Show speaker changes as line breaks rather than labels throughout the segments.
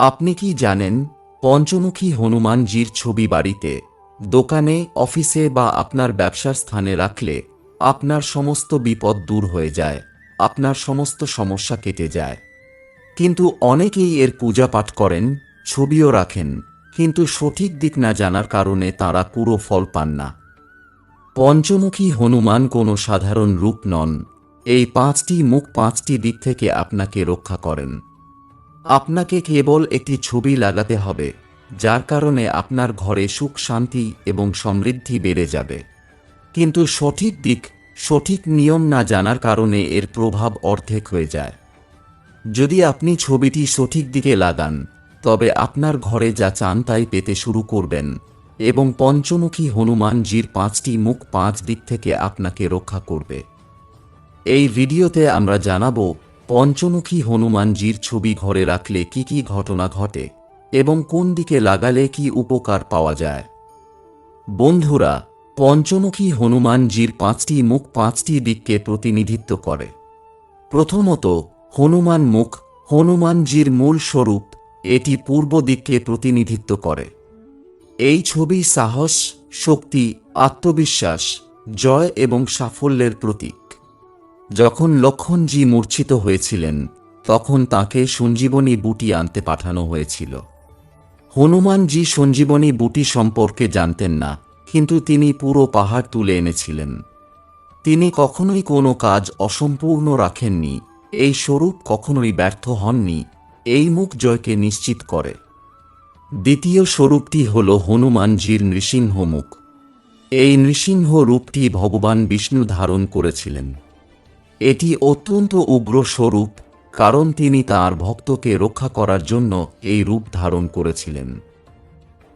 আপনি কি জানেন, পঞ্চমুখী হনুমানজির ছবি বাড়িতে, দোকানে, অফিসে বা আপনার ব্যবসার স্থানে রাখলে, আপনার সমস্ত বিপদ দূর হয়ে যায়, আপনার সমস্ত সমস্যা কেটে যায়। কিন্তু অনেকেই এর পূজা পাঠ করেন, ছবিও রাখেন, কিন্তু সঠিক দিক না জানার কারণে তারা পুরো ফল পান না। পঞ্চমুখী হনুমান কোনো সাধারণ রূপ নন, এই পাঁচটি মুখ পাঁচটি দিক থেকে আপনাকে রক্ষা করেন। আপনাকে কেবল একটি ছবি লাগাতে হবে, যার কারণে আপনার ঘরে সুখ, শান্তি এবং সমৃদ্ধি বেড়ে যাবে। কিন্তু সঠিক দিক, সঠিক নিয়ম না জানার কারণে এর প্রভাব অর্ধেক হয়ে যায়। যদি আপনি ছবিটি সঠিক দিকে লাগান, তবে আপনার ঘরে যা চান তাই পেতে শুরু করবেন এবং পঞ্চমুখী হনুমানজির পাঁচটি মুখ পাঁচ দিক থেকে আপনাকে রক্ষা করবে। এই ভিডিওতে আমরা জানাব পঞ্চমুখী হনুমানজির ছবি ঘরে রাখলে কি কি ঘটনা ঘটে এবং কোন দিকে লাগালে কি উপকার পাওয়া যায়? বন্ধুরা, পঞ্চমুখী হনুমানজির পাঁচটি মুখ পাঁচটি দিককে প্রতিনিধিত্ব করে। প্রথমত, হনুমান মুখ, হনুমানজির মূল স্বরূপ, এটি পূর্ব দিককে প্রতিনিধিত্ব করে। এই ছবি সাহস, শক্তি, আত্মবিশ্বাস, জয় এবং সাফল্যের প্রতীক। যখন লক্ষণজি মূর্ছিত হয়েছিলেন, তখন তাকে সঞ্জীবনী বুটি আনতে পাঠানো হয়েছিল। হনুমানজি সঞ্জীবনী বুটি সম্পর্কে জানতেন না, কিন্তু তিনি পুরো পাহাড় তুলে এনেছিলেন। তিনি কখনোই কোনো কাজ অসম্পূর্ণ রাখেননি, এই স্বরূপ কখনোই ব্যর্থ হননি, এই মুখ জয়কে নিশ্চিত করে। দ্বিতীয় স্বরূপটি হল হনুমানজির নৃসিংহ মুখ। এই নৃসিংহ রূপটি ভগবান বিষ্ণু ধারণ করেছিলেন। এটি অত্যন্ত উগ্র স্বরূপ, কারণ তিনি তার ভক্তকে রক্ষা করার জন্য এই রূপ ধারণ করেছিলেন।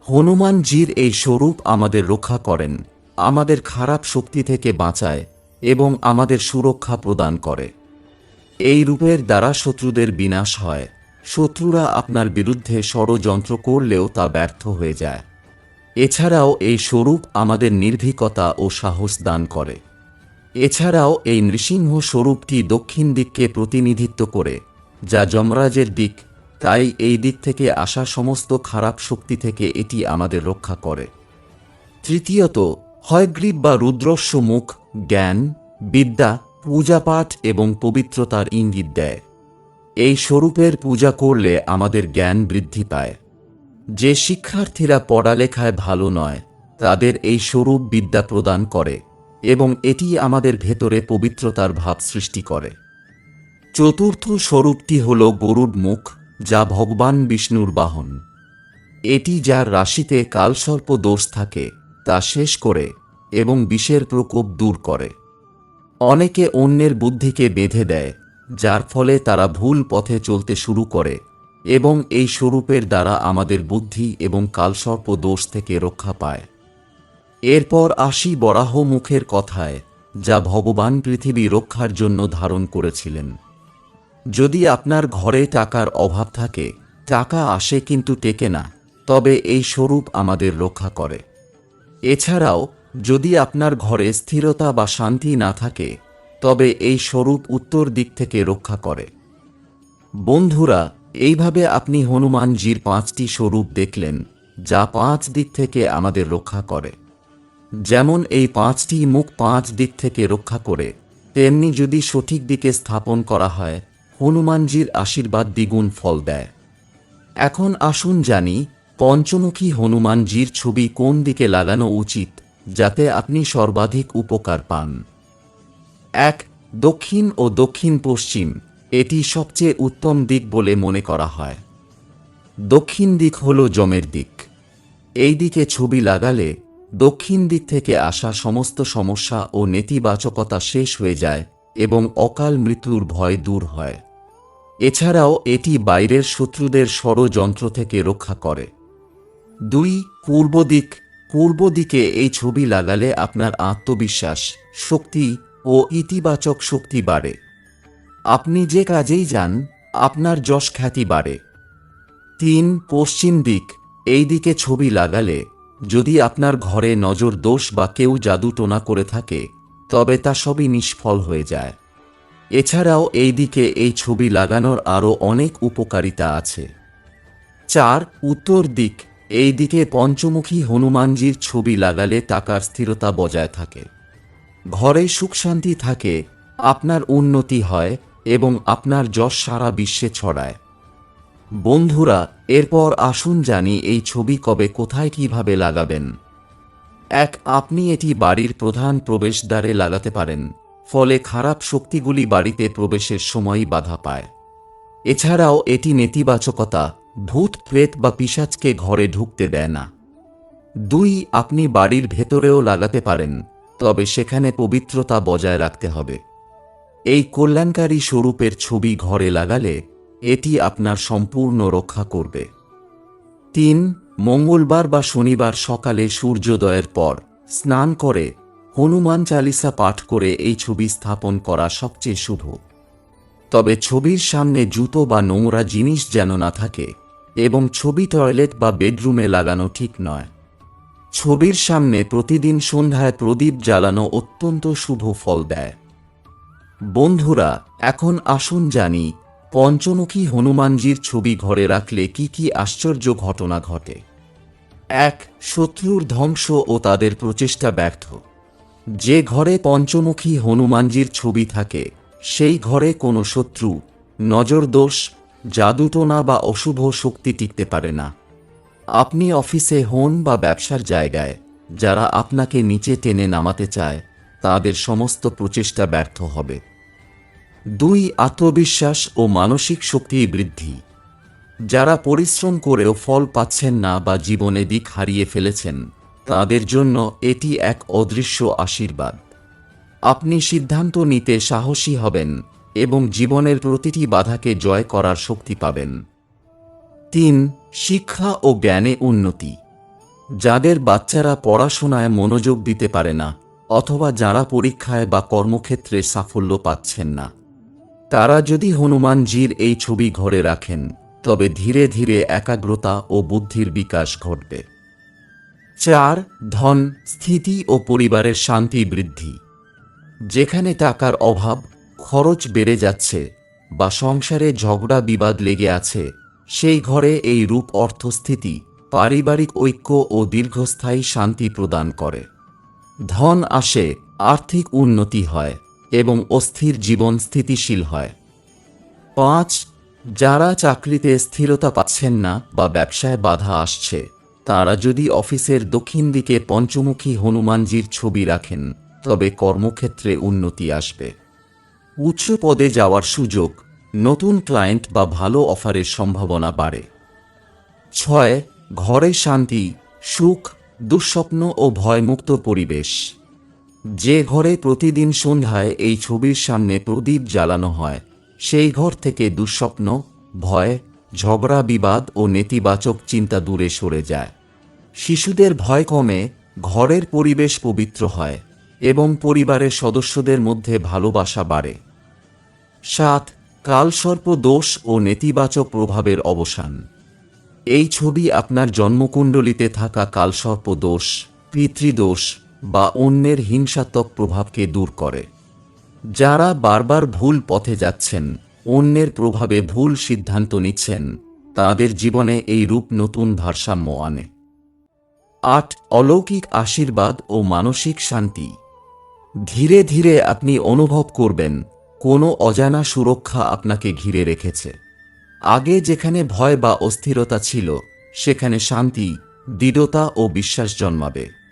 হনুমানজির এই স্বরূপ আমাদের রক্ষা করেন, আমাদের খারাপ শক্তি থেকে বাঁচায় এবং আমাদের সুরক্ষা প্রদান করে। এই রূপের দ্বারা শত্রুদের বিনাশ হয়, শত্রুরা আপনার বিরুদ্ধে ষড়যন্ত্র করলেও তা ব্যর্থ হয়ে যায়। এছাড়াও এই স্বরূপ আমাদের নির্ভীকতা ও সাহস দান করে। এছাড়াও এই নৃসিংহ স্বরূপটি দক্ষিণ দিককে প্রতিনিধিত্ব করে, যা যমরাজের দিক। তাই এই দিক থেকে আসা সমস্ত খারাপ শক্তি থেকে এটি আমাদের রক্ষা করে। তৃতীয়ত, হয়গ্রীব বা রুদ্রস্য মুখ, জ্ঞান, বিদ্যা, পূজাপাঠ এবং পবিত্রতার ইঙ্গিত দেয়। এই স্বরূপের পূজা করলে আমাদের জ্ঞান বৃদ্ধি পায়। যে শিক্ষার্থীরা পড়ালেখায় ভালো নয়, তাদের এই স্বরূপ বিদ্যা প্রদান করে। এবং এটি আমাদের ভেতরে পবিত্রতার ভাব সৃষ্টি করে। চতুর্থ স্বরূপটি হল গরুর মুখ, যা ভগবান বিষ্ণুর বাহন। এটি যার রাশিতে কালসর্প দোষ থাকে, তা শেষ করে এবং বিষের প্রকোপ দূর করে। অনেকে অন্যের বুদ্ধিকে বেঁধে দেয়, যার ফলে তারা ভুল পথে চলতে শুরু করে এবং এই স্বরূপের দ্বারা আমাদের বুদ্ধি এবং কালসর্প দোষ থেকে রক্ষা পায়। এরপর আসি বরাহ মুখের কথায়, যা ভগবান পৃথিবী রক্ষার জন্য ধারণ করেছিলেন। যদি আপনার ঘরে টাকার অভাব থাকে, টাকা আসে কিন্তু টেকে না, তবে এই স্বরূপ আমাদের রক্ষা করে। এছাড়াও, যদি আপনার ঘরে স্থিরতা বা শান্তি না থাকে, তবে এই স্বরূপ উত্তর দিক থেকে রক্ষা করে। বন্ধুরা, এইভাবে আপনি হনুমানজির পাঁচটি স্বরূপ দেখলেন, যা পাঁচ দিক থেকে আমাদের রক্ষা করে। যেমন এই পাঁচটি মুখ পাঁচ দিক থেকে রক্ষা করে, তেমনি যদি সঠিক দিকে স্থাপন করা হয়, হনুমানজির আশীর্বাদ দ্বিগুণ ফল দেয়। এখন আসুন জানি, পঞ্চমুখী হনুমানজির ছবি কোন দিকে লাগানো উচিত, যাতে আপনি সর্বাধিক উপকার পান? এক, দক্ষিণ ও দক্ষিণ পশ্চিম এটি সবচেয়ে উত্তম দিক বলে মনে করা হয়। দক্ষিণ দিক হল জমের দিক। এই দিকে ছবি লাগালে দক্ষিণ দিক থেকে আসা সমস্ত সমস্যা ও নেতিবাচকতা শেষ হয়ে যায় এবং অকাল মৃত্যুর ভয় দূর হয়। এছাড়াও এটি বাইরের শত্রুদের ষড়যন্ত্র থেকে রক্ষা করে। দুই, পূর্ব দিক। পূর্ব দিকে এই ছবি লাগালে আপনার আত্মবিশ্বাস, শক্তি ও ইতিবাচক শক্তি বাড়ে। আপনি যে কাজেই যান, আপনার যশ খ্যাতি বাড়ে। তিন, পশ্চিম দিক। এই দিকে ছবি লাগালে যদি আপনার ঘরে নজর দোষ বা কেউ জাদু টোনা করে থাকে, তবে তা সবই নিষ্ফল হয়ে যায়। এছাড়াও এই দিকে এই ছবি লাগানোর আরও অনেক উপকারিতা আছে। চার, উত্তর দিক। এই দিকে পঞ্চমুখী হনুমানজির ছবি লাগালে টাকার স্থিরতা বজায় থাকে। ঘরে সুখ শান্তি থাকে, আপনার উন্নতি হয় এবং আপনার যশ সারা বিশ্বে ছড়ায়। বন্ধুরা, এরপর আসুন জানি এই ছবি কবে কোথায় কীভাবে লাগাবেন। এক, আপনি এটি বাড়ির প্রধান প্রবেশদ্বারে লাগাতে পারেন, ফলে খারাপ শক্তিগুলি বাড়িতে প্রবেশের সময়ই বাধা পায়। এছাড়াও এটি নেতিবাচকতা, ভূত, প্রেত বা পিশাচকে ঘরে ঢুকতে দেয় না। দুই, আপনি বাড়ির ভেতরেও লাগাতে পারেন, তবে সেখানে পবিত্রতা বজায় রাখতে হবে। এই কল্যাণকারী স্বরূপের ছবি ঘরে লাগালে এটি আপনার সম্পূর্ণ রক্ষা করবে। তিন, মঙ্গলবার বা শনিবার সকালে সূর্যোদয়ের পর স্নান করে হনুমান চালিসা পাঠ করে এই ছবি স্থাপন করা সবচেয়ে শুভ। তবে ছবির সামনে জুতো বা নোংরা জিনিস যেন না থাকে এবং ছবি টয়লেট বা বেডরুমে লাগানো ঠিক নয়। ছবির সামনে প্রতিদিন সন্ধ্যায় প্রদীপ জ্বালানো অত্যন্ত শুভ ফল দেয়। বন্ধুরা, এখন আসুন জানি পঞ্চমুখী হনুমানজির ছবি ঘরে রাখলে কি কি আশ্চর্য ঘটনা ঘটে? এক, শত্রুর ধ্বংস ও তাদের প্রচেষ্টা ব্যর্থ। যে ঘরে পঞ্চমুখী হনুমানজির ছবি থাকে, সেই ঘরে কোনো শত্রু নজরদোষ জাদুটোনা বা অশুভ শক্তি টিকতে পারে না। আপনি অফিসে হন বা ব্যবসার জায়গায়, যারা আপনাকে নিচে টেনে নামাতে চায়, তাদের সমস্ত প্রচেষ্টা ব্যর্থ হবে। দুই আত্মবিশ্বাস ও মানসিক শক্তি বৃদ্ধি। যারা পরিশ্রম করেও ফল পাচ্ছেন না বা জীবনে দিক হারিয়ে ফেলেছেন, তাদের জন্য এটি এক অদৃশ্য আশীর্বাদ। আপনি সিদ্ধান্ত নিতে সাহসী হবেন এবং জীবনের প্রতিটি বাধাকে জয় করার শক্তি পাবেন। তিন, শিক্ষা ও জ্ঞানে উন্নতি। যাদের বাচ্চারা পড়াশোনায় মনোযোগ দিতে পারে না অথবা যারা পরীক্ষায় বা কর্মক্ষেত্রে সাফল্য পাচ্ছেন না তারা যদি হনুমানজির এই ছবি ঘরে রাখেন, তবে ধীরে ধীরে একাগ্রতা ও বুদ্ধির বিকাশ ঘটবে। চার, ধন, স্থিতি ও পরিবারের শান্তি বৃদ্ধি। যেখানে টাকার অভাব, খরচ বেড়ে যাচ্ছে বা সংসারে ঝগড়া বিবাদ লেগে আছে, সেই ঘরে এই রূপ অর্থস্থিতি, পারিবারিক ঐক্য ও দীর্ঘস্থায়ী শান্তি প্রদান করে। ধন আসে, আর্থিক উন্নতি হয় এবং অস্থির জীবন স্থিতিশীল হয়। পাঁচ, যারা চাকরিতে স্থিরতা পাচ্ছেন না বা ব্যবসায় বাধা আসছে, তারা যদি অফিসের দক্ষিণ দিকে পঞ্চমুখী হনুমানজির ছবি রাখেন, তবে কর্মক্ষেত্রে উন্নতি আসবে। উচ্চ পদে যাওয়ার সুযোগ, নতুন ক্লায়েন্ট বা ভালো অফারের সম্ভাবনা বাড়ে। ছয়, ঘরে শান্তি, সুখ, দুঃস্বপ্ন ও ভয়মুক্ত পরিবেশ। যে ঘরে প্রতিদিন সন্ধ্যায় এই ছবির সামনে প্রদীপ জ্বালানো হয়, সেই ঘর থেকে দুঃস্বপ্ন, ভয়, ঝগড়া, বিবাদ ও নেতিবাচক চিন্তা দূরে সরে যায়। শিশুদের ভয় কমে, ঘরের পরিবেশ পবিত্র হয় এবং পরিবারের সদস্যদের মধ্যে ভালোবাসা বাড়ে। সাত, কালসর্প দোষ ও নেতিবাচক প্রভাবের অবসান। এই ছবি আপনার জন্মকুণ্ডলিতে থাকা কালসর্প দোষ, পিতৃদোষ বা অন্যের হিংসাত্মক প্রভাবকে দূর করে। যারা বারবার ভুল পথে যাচ্ছেন, অন্যের প্রভাবে ভুল সিদ্ধান্ত নিচ্ছেন, তাদের জীবনে এই রূপ নতুন ভারসাম্য আনে। আট, অলৌকিক আশীর্বাদ ও মানসিক শান্তি। ধীরে ধীরে আপনি অনুভব করবেন, কোনো অজানা সুরক্ষা আপনাকে ঘিরে রেখেছে। আগে যেখানে ভয় বা অস্থিরতা ছিল, সেখানে শান্তি, দৃঢ়তা ও বিশ্বাস জন্মাবে।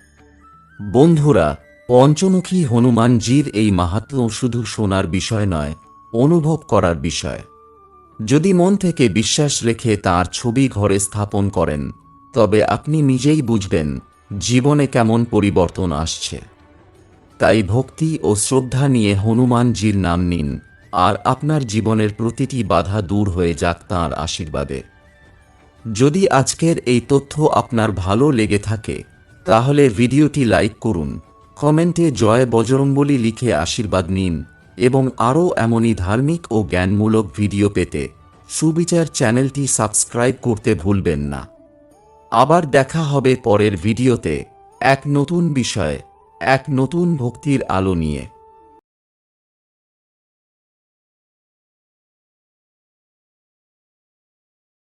বন্ধুরা, পঞ্চমুখী হনুমানজির এই মাহাত্ম শুধু শোনার বিষয় নয়, অনুভব করার বিষয়। যদি মন থেকে বিশ্বাস রেখে তার ছবি ঘরে স্থাপন করেন, তবে আপনি নিজেই বুঝবেন জীবনে কেমন পরিবর্তন আসছে। তাই ভক্তি ও শ্রদ্ধা নিয়ে হনুমানজির নাম নিন, আর আপনার জীবনের প্রতিটি বাধা দূর হয়ে যাক তাঁর আশীর্বাদে। যদি আজকের এই তথ্য আপনার ভালো লেগে থাকে তাহলে ভিডিওটি লাইক করুন, কমেন্টে জয় বজরম্বলী লিখে আশীর্বাদ নিন, এবং আরও এমনই ধার্মিক ও জ্ঞানমূলক ভিডিও পেতে সুবিচার চ্যানেলটি সাবস্ক্রাইব করতে ভুলবেন না। আবার দেখা হবে পরের ভিডিওতে। এক নতুন বিষয়, এক নতুন ভক্তির আলো নিয়ে।